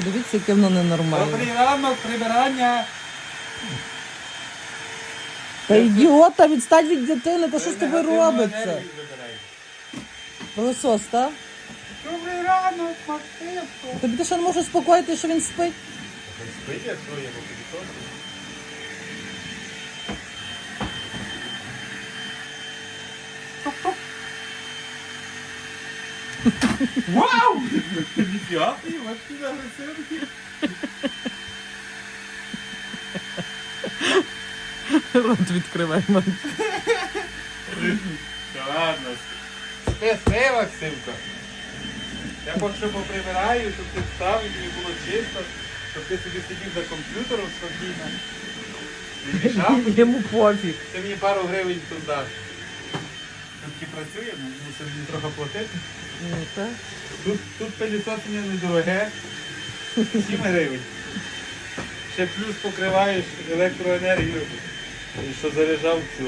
Дивіться, яке воно ненормальне. Добрий ранок, прибирання. Та ідіота, відстань від дитини, та що з тобою Негативну робиться? енергію. Пилосос, так? Добрий ранок, Максимко. Тобі ти що не можеш успокоїти, що він спить? Спить, якщо я попідсосу. Вау! Ніфіга ти, важкі агресивні. Рот відкривай мене. Та ладно. Спи, Максимко. Я поки що поприбираю, щоб ти встав і тобі було чисто, щоб ти собі сидів за комп'ютером спокійно. Не мішав. Йому пофіг. Ти мені пару гривень тут даш. Тут працюємо, мусимо їм трохи платити. Ну, так. Тут, тут пилісосення недороге. 7 гривень. Ще плюс покриваєш електроенергію, що заряджав цю.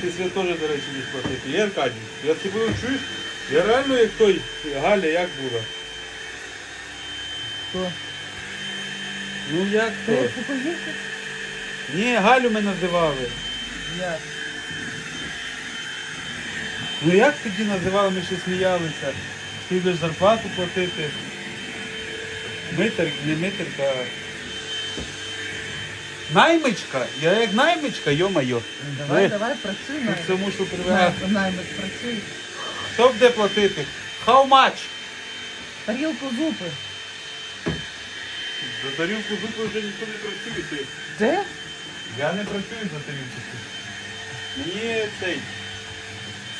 Ти свій теж, до речі, не платити. Є Аркадій, я тебе чуєш? Я реально як той Галя, як була? Хто? Ну як Ти? Ні, Галю ми називали. Як? Ну як тоді називали, ми ще сміялися. Ти йдеш зарплату платити. Митер, не митерка. Наймичка. Я як наймичка, йо-майо. Давай, давай, працюй Ну. Це мушу привезти. Наймить, працюй. Хто буде платити? How much? Тарілку зупи. За тарілку зупи вже ніхто не працює. Ти. Де? Я не працюю за тарілку. Мені цей.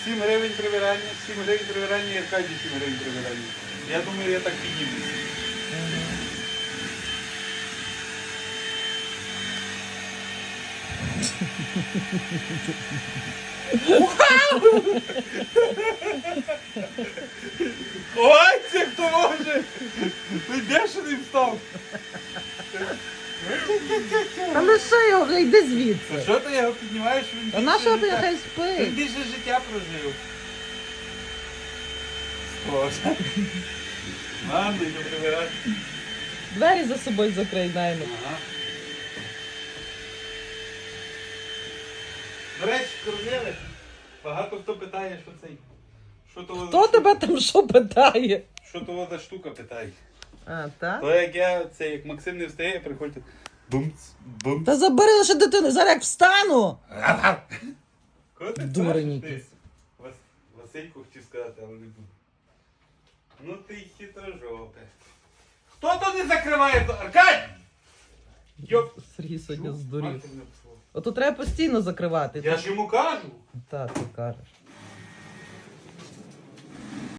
7 гривень прибирання, 7 гривень прибирання і Аркадій 7 гривень прибирання. Я думаю, я так піднімуся. Ой, це хто може? Ти де ще не встав? Та лише його, вже йди звідси. Що ти його піднімаєш? Він Та більше нашого ти життя- хай Він спить. більше життя прожив. Боже. Ладно, йду прибирати. Двері за собою закрий, наймить. Ага. До речі, корнели. Багато хто питає, що цей. Що то Хто тебе там що питає? Що то за штука питає? А, так? То як я це, як Максим не встає, приходьте. Бумц, бумц. Та забери лише дитину, зараз як встану. Кого ти Дурень якийсь. Вас, Васильку хотів сказати, але не буду. Ну ти хитрожопе. Хто то не закриває? Аркадій! Йоп! Сергій сьогодні здурів. Мати мене послала. Ото треба постійно закривати. Я ж йому кажу. Та, ти кажеш.